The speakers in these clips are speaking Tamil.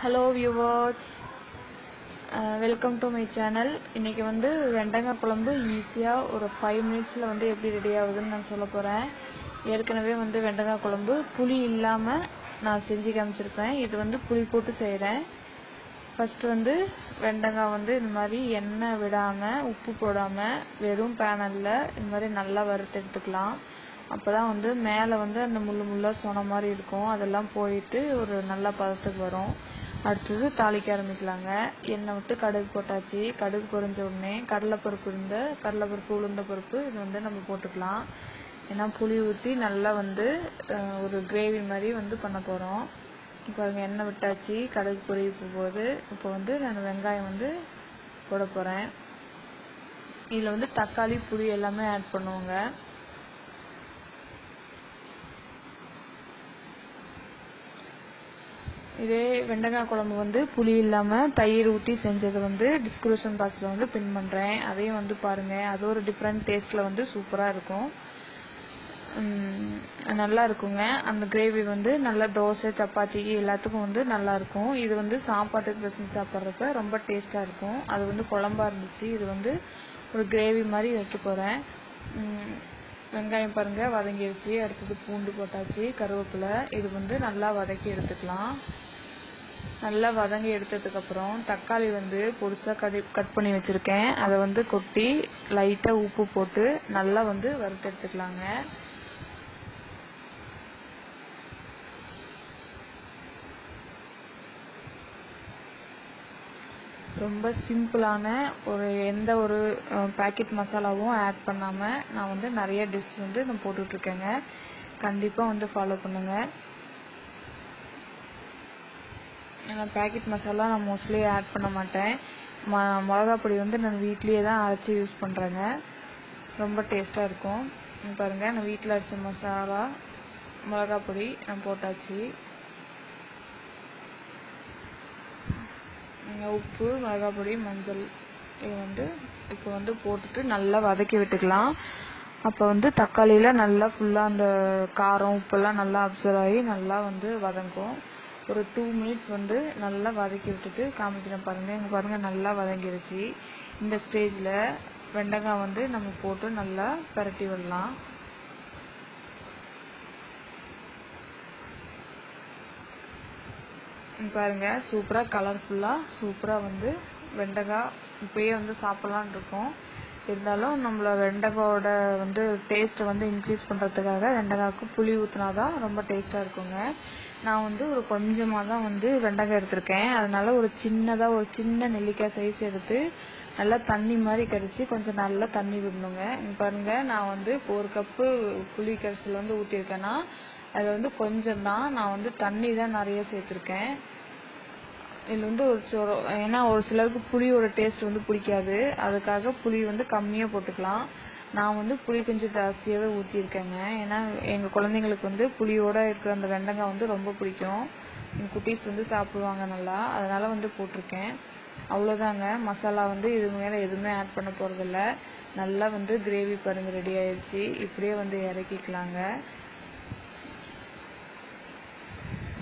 Hello viewers welcome to my channel இன்னைக்கு வந்து வெண்டங்காய் குழம்பு ஈஸியாக ஒரு ஃபைவ் மினிட்ஸில் வந்து எப்படி ரெடி ஆகுதுன்னு நான் சொல்ல போகிறேன் ஏற்கனவே வந்து வெண்டங்காய் குழம்பு புளி இல்லாமல் நான் செஞ்சு காமிச்சிருப்பேன். இது வந்து புளி போட்டு செய்கிறேன் ஃபஸ்ட்டு வந்து வெண்டங்காய் வந்து இந்த மாதிரி எண்ணெய் விடாமல் உப்பு போடாமல் வெறும் பேனலில் இந்த மாதிரி நல்லா வறுத்து எடுத்துக்கலாம். அப்போ தான் வந்து மேலே வந்து அந்த முள்ளு முள்ளாக சொன்ன மாதிரி இருக்கும். அதெல்லாம் போயிட்டு ஒரு நல்ல பதத்துக்கு வரும். அடுத்தது தாளிக்க ஆரம்பிக்கலாங்க. எண்ணெய் விட்டு கடுகு போட்டாச்சு. கடுகு பொரிஞ்ச உடனே கடலைப்பருப்பு இருந்த கடலைப்பருப்பு உளுந்த பருப்பு இது வந்து நம்ம போட்டுக்கலாம். ஏன்னா புளி ஊற்றி நல்லா வந்து ஒரு கிரேவி மாதிரி வந்து பண்ண போகிறோம் இப்போ எண்ணெய் விட்டாச்சு. கடுகு பொறிய போகுது இப்போ வந்து நான் வெங்காயம் வந்து போட போகிறேன் இதில் வந்து தக்காளி புளி எல்லாமே ஆட் பண்ணுவோங்க. இதே வெண்டைக்காய் குழம்பு வந்து புளி இல்லாமல் தயிர் ஊற்றி செஞ்சது வந்து டிஸ்கிரிப்ஷன் பாக்ஸில் வந்து பின் பண்ணுறேன் அதையும் வந்து பாருங்கள் அது ஒரு டிஃப்ரெண்ட் டேஸ்ட்டில் வந்து சூப்பராக இருக்கும். நல்லா இருக்குங்க. அந்த கிரேவி வந்து நல்லா தோசை சப்பாத்தி எல்லாத்துக்கும் வந்து நல்லா இருக்கும். இது வந்து சாப்பாட்டுக்கு பிசைஞ்சு சாப்பிட்றப்ப ரொம்ப டேஸ்ட்டாக இருக்கும். அது வந்து குழம்பா இருந்துச்சு. இது வந்து ஒரு கிரேவி மாதிரி வைக்க போகிறேன் வெங்காயம் பாருங்கள் வதங்கிடுச்சு அடுத்தது பூண்டு போட்டாச்சு. கருவேப்பிலை. இது வந்து நல்லா வதக்கி எடுத்துக்கலாம். நல்லா வதங்கி எடுத்ததுக்கப்புறம் தக்காளி வந்து பொடிசாக கடி கட் பண்ணி வச்சுருக்கேன். அதை வந்து கொட்டி லைட்டாக உப்பு போட்டு நல்லா வந்து வறுத்து எடுத்துக்கலாங்க. ரொம்ப சிம்பிளான ஒரு எந்த ஒரு பேக்கெட் மசாலாவும் ஆட் பண்ணாமல் நான் வந்து நிறைய டிஷ் வந்து நான் போட்டுட்ருக்கேங்க கண்டிப்பாக வந்து ஃபாலோ பண்ணுங்கள் ஏன்னா பேக்கெட் மசாலா நான் மோஸ்ட்லி ஆட் பண்ண மாட்டேன். ம மிளகா பொடி வந்து நான் வீட்லேயே தான் அரைச்சி யூஸ் பண்ணுறேங்க ரொம்ப டேஸ்ட்டாக இருக்கும். பாருங்கள் நான் வீட்டில் அரைச்ச மசாலா மிளகா பொடி நான் போட்டாச்சு. உப்பு மிளகா பொடி மஞ்சள் இது வந்து இப்போ வந்து போட்டுட்டு நல்லா வதக்கி விட்டுக்கலாம். அப்போ வந்து தக்காளியில் நல்லா ஃபுல்லாக அந்த காரம் உப்பெல்லாம் நல்லா அப்சர்வ் ஆகி நல்லா வந்து வதங்கும். ஒரு டூ மினிட்ஸ் வந்து நல்லா வதக்கி விட்டுட்டு காமிக்கிறேன் பாருங்கள் இங்கே பாருங்கள் நல்லா வதங்கிருச்சு. இந்த ஸ்டேஜில் வெண்டைக்காய் வந்து நம்ம போட்டு நல்லா பரட்டி விடலாம். பாருங்கள் சூப்பராக கலர்ஃபுல்லாக சூப்பராக வந்து வெண்டைக்காய் இப்பயே வந்து சாப்பிட்லான் இருக்கோம். இருந்தாலும் நம்மள வெண்டைக்காயோட வந்து டேஸ்ட்டை வந்து இன்க்ரீஸ் பண்ணுறதுக்காக வெண்டைக்காய்க்கு புளி ஊற்றினா தான் ரொம்ப டேஸ்ட்டாக இருக்குங்க. நான் வந்து ஒரு கொஞ்சமாக தான் வந்து வெண்டைக்காய் எடுத்திருக்கேன். அதனால ஒரு சின்னதாக ஒரு சின்ன நெல்லிக்காய் சைஸ் எடுத்து நல்லா தண்ணி மாதிரி கரைச்சி கொஞ்சம் நல்லா தண்ணி விடணுங்க. பாருங்க நான் வந்து இப்போ ஒரு கப்பு புளி கரைசல் வந்து ஊற்றிருக்கேன்னா அதில் வந்து கொஞ்சம் தான் நான் வந்து தண்ணி தான் நிறைய சேர்த்துருக்கேன். இதில் வந்து ஒரு சொ ஏன்னா ஒரு சிலருக்கு புளியோட டேஸ்ட் வந்து பிடிக்காது. அதுக்காக புளி வந்து கம்மியாக போட்டுக்கலாம். நான் வந்து புளி கொஞ்சம் ஜாஸ்தியாகவே ஊற்றிருக்கேங்க ஏன்னா எங்கள் குழந்தைங்களுக்கு வந்து புளியோடு இருக்கிற அந்த வெண்டைக்காய் வந்து ரொம்ப பிடிக்கும். எங்கள் குட்டீஸ் வந்து சாப்பிடுவாங்க நல்லா. அதனால் வந்து போட்டிருக்கேன். அவ்வளோதாங்க மசாலா வந்து இது மேலே எதுவுமே ஆட் பண்ண போகிறதில்ல நல்லா வந்து கிரேவி பாருங்கள் ரெடி ஆயிடுச்சு இப்படியே வந்து இறக்கிக்கலாங்க.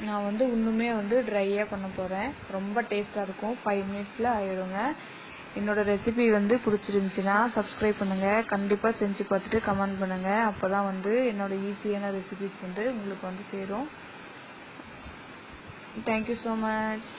நான் வந்து இன்னுமே வந்து ட்ரையாக பண்ண போகிறேன் ரொம்ப டேஸ்ட்டாக இருக்கும். ஃபைவ் மினிட்ஸில் ஆயிடுங்க என்னோட ரெசிபி வந்து பிடிச்சிருந்துச்சின்னா சப்ஸ்கிரைப் பண்ணுங்கள் கண்டிப்பாக செஞ்சு பார்த்துட்டு கமெண்ட் பண்ணுங்கள் அப்போ தான் வந்து என்னோட ஈஸியான ரெசிபிஸ் வந்து உங்களுக்கு வந்து சேரும். Thank you so much